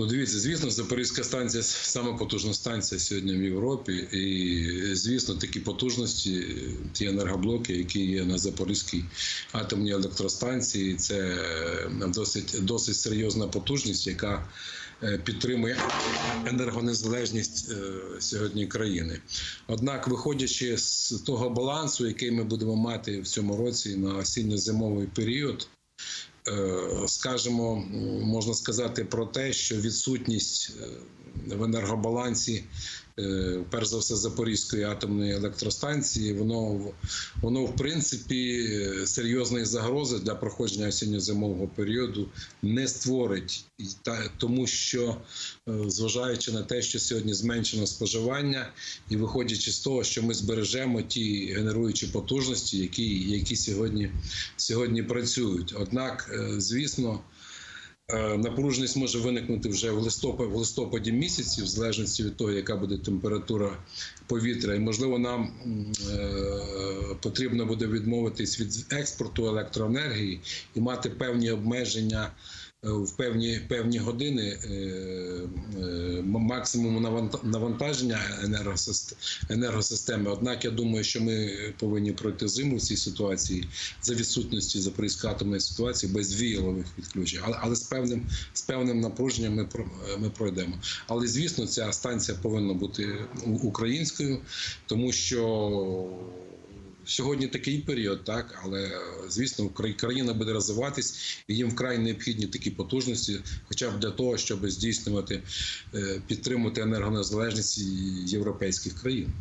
Ну, дивіться, звісно, Запорізька станція саме потужна станція сьогодні в Європі. І, звісно, такі потужності, ті енергоблоки, які є на Запорізькій атомній електростанції, це е, досить, досить серйозна потужність, яка е, підтримує енергонезалежність е, сьогодні країни. Однак, виходячи з того балансу, який ми будемо мати в цьому році на осінньо-зимовий період. Е, скажімо, можна сказати про те, що відсутність е, в енергобалансі, перш за все, Запорізької атомної електростанції, воно воно в принципі е, серйозної загрози для проходження осінньо-зимового періоду не створить, тому що е, зважаючи на те, що сьогодні зменшено споживання, і виходячи з того, що ми збережемо ті генеруючі потужності, які, які сьогодні, сьогодні працюють. Однак, е, звісно. Е, Напруженість може виникнути вже в листопаді, в листопаді місяці, в залежності від того, яка буде температура повітря. І можливо, нам е, потрібно буде відмовитись від експорту електроенергії і мати певні обмеження е, в певні певні години максимуму навант- навантаження енергосист- енергосистеми. Однак я думаю, що ми повинні пройти зиму в цій ситуації за відсутності Запорізької атомної ситуації без віялових відключень, але, але з певним з певним напруженням ми ми пройдемо. Але звісно, ця станція повинна бути українською, тому що. Сьогодні такий період, так але звісно, країна буде розвиватись, і їм вкрай необхідні такі потужності, хоча б для того, щоб здійснювати підтримати підтримувати енергонезалежність європейських країн.